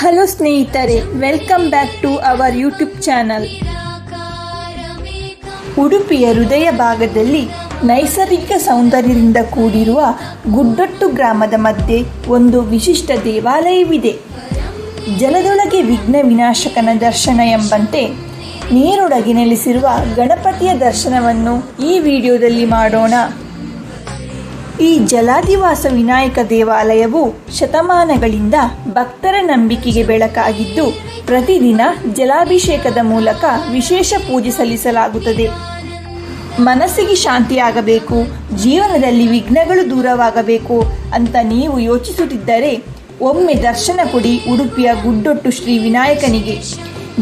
Hello ಸ್ನೇಹಿತರೆ welcome back to our YouTube channel ಉಡುಪಿಯ ಹೃದಯ ಭಾಗದಲ್ಲಿ ನೈಸರ್ಗಿಕ ಸೌಂದರ್ಯದಿಂದ ಕೂಡಿರುವ ಗುಡ್ಡೊಟ್ಟು ಗ್ರಾಮದ ಮಧ್ಯೆ ಒಂದು ವಿಶಿಷ್ಟ ದೇವಾಲಯವಿದೆ. ಜಲದೊಳಗೆ ವಿಘ್ನ ವಿನಾಶಕನ ದರ್ಶನ ಎಂಬಂತೆ ನೀರೊಳಗೆ ನೆಲೆಸಿರುವ ಗಣಪತಿಯ ದರ್ಶನವನ್ನು ಈ ವಿಡಿಯೋದಲ್ಲಿ ಮಾಡೋಣ. ಈ ಜಲಾದಿವಾಸ ವಿನಾಯಕ ದೇವಾಲಯವು ಶತಮಾನಗಳಿಂದ ಭಕ್ತರ ನಂಬಿಕೆಗೆ ಬೆಳಕಾಗಿದ್ದು, ಪ್ರತಿದಿನ ಜಲಾಭಿಷೇಕದ ಮೂಲಕ ವಿಶೇಷ ಪೂಜೆ ಸಲ್ಲಿಸಲಾಗುತ್ತದೆ. ಮನಸ್ಸಿಗೆ ಶಾಂತಿಯಾಗಬೇಕು, ಜೀವನದಲ್ಲಿ ವಿಘ್ನಗಳು ದೂರವಾಗಬೇಕು ಅಂತ ನೀವು ಯೋಚಿಸುತ್ತಿದ್ದರೆ, ಒಮ್ಮೆ ದರ್ಶನ ಕೊಡಿ ಉಡುಪಿಯ ಗುಡ್ಡೊಟ್ಟು ಶ್ರೀ ವಿನಾಯಕನಿಗೆ.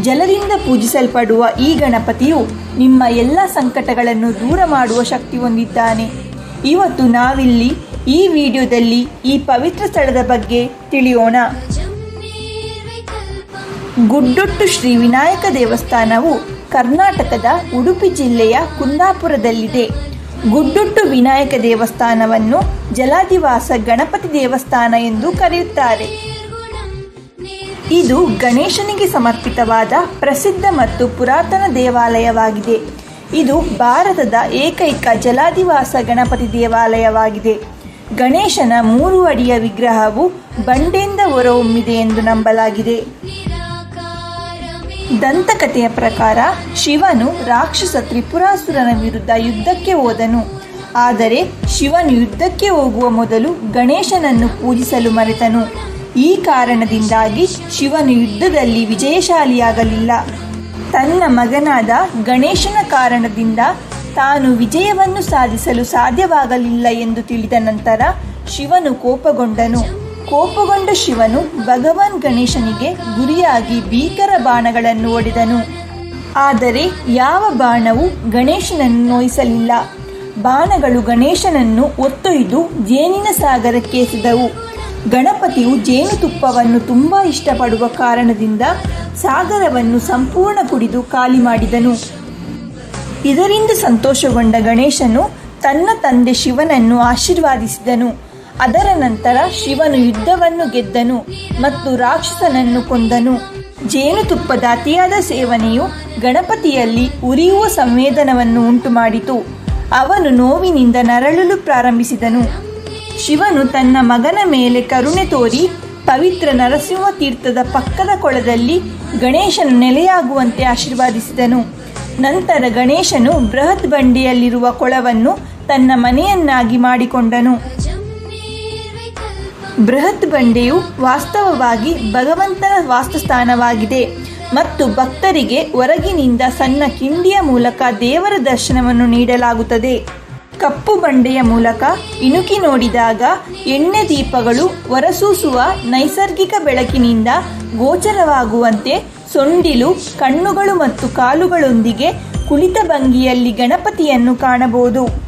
ಜಲದಿಂದ ಪೂಜಿಸಲ್ಪಡುವ ಈ ಗಣಪತಿಯು ನಿಮ್ಮ ಎಲ್ಲ ಸಂಕಟಗಳನ್ನು ದೂರ ಮಾಡುವ ಶಕ್ತಿ ಹೊಂದಿದ್ದಾನೆ. ಇವತ್ತು ನಾವಿಲ್ಲಿ ಈ ವಿಡಿಯೋದಲ್ಲಿ ಈ ಪವಿತ್ರ ಸ್ಥಳದ ಬಗ್ಗೆ ತಿಳಿಯೋಣ. ಗುಡ್ಡೊಟ್ಟು ಶ್ರೀ ವಿನಾಯಕ ದೇವಸ್ಥಾನವು ಕರ್ನಾಟಕದ ಉಡುಪಿ ಜಿಲ್ಲೆಯ ಕುಂದಾಪುರದಲ್ಲಿದೆ. ಗುಡ್ಡೊಟ್ಟು ವಿನಾಯಕ ದೇವಸ್ಥಾನವನ್ನು ಜಲಾದಿವಾಸ ಗಣಪತಿ ದೇವಸ್ಥಾನ ಎಂದು ಕರೆಯುತ್ತಾರೆ. ಇದು ಗಣೇಶನಿಗೆ ಸಮರ್ಪಿತವಾದ ಪ್ರಸಿದ್ಧ ಮತ್ತು ಪುರಾತನ ದೇವಾಲಯವಾಗಿದೆ. ಇದು ಭಾರತದ ಏಕೈಕ ಜಲಾದಿವಾಸ ಗಣಪತಿ ದೇವಾಲಯವಾಗಿದೆ. ಗಣೇಶನ ಮೂರು ಅಡಿಯ ವಿಗ್ರಹವು ಬಂಡೆಯಿಂದ ಹೊರಹೊಮ್ಮಿದೆ ಎಂದು ನಂಬಲಾಗಿದೆ. ದಂತಕಥೆಯ ಪ್ರಕಾರ ಶಿವನು ರಾಕ್ಷಸ ತ್ರಿಪುರಾಸುರನ ವಿರುದ್ಧ ಯುದ್ಧಕ್ಕೆ ಹೋದನು. ಆದರೆ ಶಿವನು ಯುದ್ಧಕ್ಕೆ ಹೋಗುವ ಮೊದಲು ಗಣೇಶನನ್ನು ಪೂಜಿಸಲು ಮರೆತನು. ಈ ಕಾರಣದಿಂದಾಗಿ ಶಿವನು ಯುದ್ಧದಲ್ಲಿ ವಿಜಯಶಾಲಿಯಾಗಲಿಲ್ಲ. ತನ್ನ ಮಗನಾದ ಗಣೇಶನ ಕಾರಣದಿಂದ ತಾನು ವಿಜಯವನ್ನು ಸಾಧಿಸಲು ಸಾಧ್ಯವಾಗಲಿಲ್ಲ ಎಂದು ತಿಳಿದ ನಂತರ ಶಿವನು ಕೋಪಗೊಂಡನು. ಕೋಪಗೊಂಡ ಶಿವನು ಭಗವಾನ್ ಗಣೇಶನಿಗೆ ಗುರಿಯಾಗಿ ಭೀಕರ ಬಾಣಗಳನ್ನು ಒಡೆದನು. ಆದರೆ ಯಾವ ಬಾಣವು ಗಣೇಶನನ್ನು ನೋಯಿಸಲಿಲ್ಲ. ಬಾಣಗಳು ಗಣೇಶನನ್ನು ಒತ್ತೊಯ್ದು ಜೇನಿನ ಸಾಗರಕ್ಕೆ ಎಸೆದವು. ಗಣಪತಿಯು ಜೇನುತುಪ್ಪವನ್ನು ತುಂಬ ಇಷ್ಟಪಡುವ ಕಾರಣದಿಂದ ಸಾಗರವನ್ನು ಸಂಪೂರ್ಣ ಕುಡಿದು ಖಾಲಿ ಮಾಡಿದನು. ಇದರಿಂದ ಸಂತೋಷಗೊಂಡ ಗಣೇಶನು ತನ್ನ ತಂದೆ ಶಿವನನ್ನು ಆಶೀರ್ವಾದಿಸಿದನು. ಅದರ ನಂತರ ಶಿವನು ಯುದ್ಧವನ್ನು ಗೆದ್ದನು ಮತ್ತು ರಾಕ್ಷಸನನ್ನು ಕೊಂದನು. ಜೇನುತುಪ್ಪದ ಅತಿಯಾದ ಸೇವನೆಯು ಗಣಪತಿಯಲ್ಲಿ ಉರಿಯುವ ಸಂವೇದನವನ್ನು ಉಂಟುಮಾಡಿತು. ಅವನು ನೋವಿನಿಂದ ನರಳಲು ಪ್ರಾರಂಭಿಸಿದನು. ಶಿವನು ತನ್ನ ಮಗನ ಮೇಲೆ ಕರುಣೆ ತೋರಿ ಪವಿತ್ರ ನರಸಿಂಹ ತೀರ್ಥದ ಪಕ್ಕದ ಕೊಳದಲ್ಲಿ ಗಣೇಶನು ನೆಲೆಯಾಗುವಂತೆ ಆಶೀರ್ವಾದಿಸಿದನು. ನಂತರ ಗಣೇಶನು ಬೃಹತ್ ಬಂಡೆಯಲ್ಲಿರುವ ಕೊಳವನ್ನು ತನ್ನ ಮನೆಯನ್ನಾಗಿ ಮಾಡಿಕೊಂಡನು. ಬೃಹತ್ ಬಂಡೆಯು ವಾಸ್ತವವಾಗಿ ಭಗವಂತನ ವಾಸಸ್ಥಾನವಾಗಿದೆ ಮತ್ತು ಭಕ್ತರಿಗೆ ಹೊರಗಿನಿಂದ ಸಣ್ಣ ಕಿಂಡಿಯ ಮೂಲಕ ದೇವರ ದರ್ಶನವನ್ನು ನೀಡಲಾಗುತ್ತದೆ. ಕಪ್ಪು ಬಂಡೆಯ ಮೂಲಕ ಇಣುಕಿ ನೋಡಿದಾಗ ಎಣ್ಣೆ ದೀಪಗಳು ಹೊರಸೂಸುವ ನೈಸರ್ಗಿಕ ಬೆಳಕಿನಿಂದ ಗೋಚರವಾಗುವಂತೆ ಸೊಂಡಿಲು, ಕಣ್ಣುಗಳು ಮತ್ತು ಕಾಲುಗಳೊಂದಿಗೆ ಕುಳಿತ ಭಂಗಿಯಲ್ಲಿ ಗಣಪತಿಯನ್ನು ಕಾಣಬಹುದು.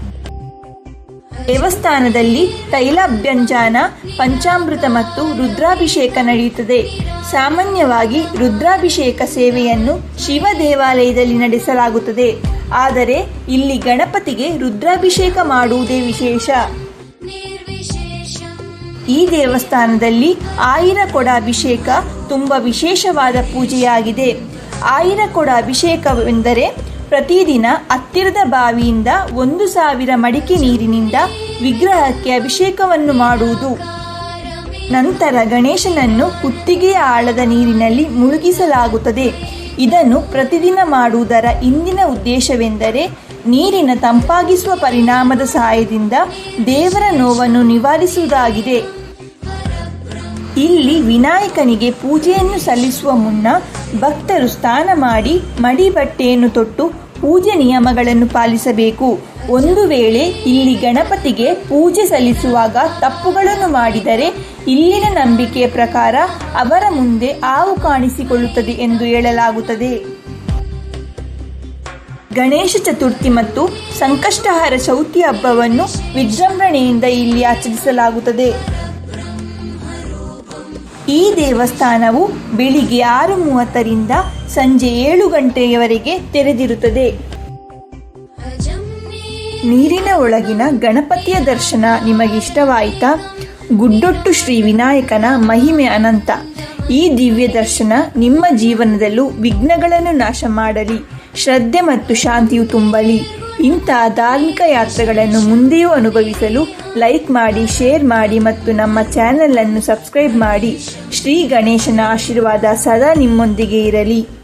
ದೇವಸ್ಥಾನದಲ್ಲಿ ತೈಲಾಭ್ಯಂಜನ ಪಂಚಾಮೃತ ಮತ್ತು ರುದ್ರಾಭಿಷೇಕ ನಡೆಯುತ್ತದೆ. ಸಾಮಾನ್ಯವಾಗಿ ರುದ್ರಾಭಿಷೇಕ ಸೇವೆಯನ್ನು ಶಿವ ದೇವಾಲಯದಲ್ಲಿ ನಡೆಸಲಾಗುತ್ತದೆ. ಆದರೆ ಇಲ್ಲಿ ಗಣಪತಿಗೆ ರುದ್ರಾಭಿಷೇಕ ಮಾಡುವುದೇ ವಿಶೇಷ. ಈ ದೇವಸ್ಥಾನದಲ್ಲಿ ಆಯಿರ ಕೊಡ ಅಭಿಷೇಕ ತುಂಬ ವಿಶೇಷವಾದ ಪೂಜೆಯಾಗಿದೆ. ಆಯಿರ ಕೊಡ ಅಭಿಷೇಕವೆಂದರೆ ಪ್ರತಿದಿನ ಹತ್ತಿರದ ಬಾವಿಯಿಂದ ಒಂದು ಸಾವಿರ ಮಡಿಕೆ ನೀರಿನಿಂದ ವಿಗ್ರಹಕ್ಕೆ ಅಭಿಷೇಕವನ್ನು ಮಾಡುವುದು. ನಂತರ ಗಣೇಶನನ್ನು ಕುತ್ತಿಗೆಯ ಆಳದ ನೀರಿನಲ್ಲಿ ಮುಳುಗಿಸಲಾಗುತ್ತದೆ. ಇದನ್ನು ಪ್ರತಿದಿನ ಮಾಡುವುದರ ಇಂದಿನ ಉದ್ದೇಶವೆಂದರೆ ನೀರಿನ ತಂಪಾಗಿಸುವ ಪರಿಣಾಮದ ಸಹಾಯದಿಂದ ದೇವರ ನೋವನ್ನು ನಿವಾರಿಸುವುದಾಗಿದೆ. ಇಲ್ಲಿ ವಿನಾಯಕನಿಗೆ ಪೂಜೆಯನ್ನು ಸಲ್ಲಿಸುವ ಮುನ್ನ ಭಕ್ತರು ಸ್ನಾನ ಮಾಡಿ ಮಡಿ ಬಟ್ಟೆಯನ್ನು ತೊಟ್ಟು ಪೂಜೆ ನಿಯಮಗಳನ್ನು ಪಾಲಿಸಬೇಕು. ಒಂದು ವೇಳೆ ಇಲ್ಲಿ ಗಣಪತಿಗೆ ಪೂಜೆ ಸಲ್ಲಿಸುವಾಗ ತಪ್ಪುಗಳನ್ನು ಮಾಡಿದರೆ ಇಲ್ಲಿನ ನಂಬಿಕೆಯ ಪ್ರಕಾರ ಅವರ ಮುಂದೆ ಹಾವು ಕಾಣಿಸಿಕೊಳ್ಳುತ್ತದೆ ಎಂದು ಹೇಳಲಾಗುತ್ತದೆ. ಗಣೇಶ ಚತುರ್ಥಿ ಮತ್ತು ಸಂಕಷ್ಟಹಾರ ಚೌತಿ ಹಬ್ಬವನ್ನು ವಿಜೃಂಭಣೆಯಿಂದ ಇಲ್ಲಿ ಆಚರಿಸಲಾಗುತ್ತದೆ. ಈ ದೇವಸ್ಥಾನವು ಬೆಳಿಗ್ಗೆ ಆರು ಮೂವತ್ತರಿಂದ ಸಂಜೆ ಏಳು ಗಂಟೆಯವರೆಗೆ ತೆರೆದಿರುತ್ತದೆ. ನೀರಿನ ಒಳಗಿನ ಗಣಪತಿಯ ದರ್ಶನ ನಿಮಗಿಷ್ಟವಾಯಿತಾ? ಗುಡ್ಡೊಟ್ಟು ಶ್ರೀ ವಿನಾಯಕನ ಮಹಿಮೆ ಅನಂತ. ಈ ದಿವ್ಯ ದರ್ಶನ ನಿಮ್ಮ ಜೀವನದಲ್ಲೂ ವಿಘ್ನಗಳನ್ನು ನಾಶ ಮಾಡಲಿ. ಶ್ರದ್ಧೆ ಮತ್ತು ಶಾಂತಿಯು ತುಂಬಲಿ. ಇಂತಹ ಧಾರ್ಮಿಕ ಯಾತ್ರೆಗಳನ್ನು ಮುಂದೆಯೂ ಅನುಭವಿಸಲು ಲೈಕ್ ಮಾಡಿ, ಶೇರ್ ಮಾಡಿ ಮತ್ತು ನಮ್ಮ ಚಾನೆಲ್ ಅನ್ನು ಸಬ್ಸ್ಕ್ರೈಬ್ ಮಾಡಿ. ಶ್ರೀ ಗಣೇಶನ ಆಶೀರ್ವಾದ ಸದಾ ನಿಮ್ಮೊಂದಿಗೆ ಇರಲಿ.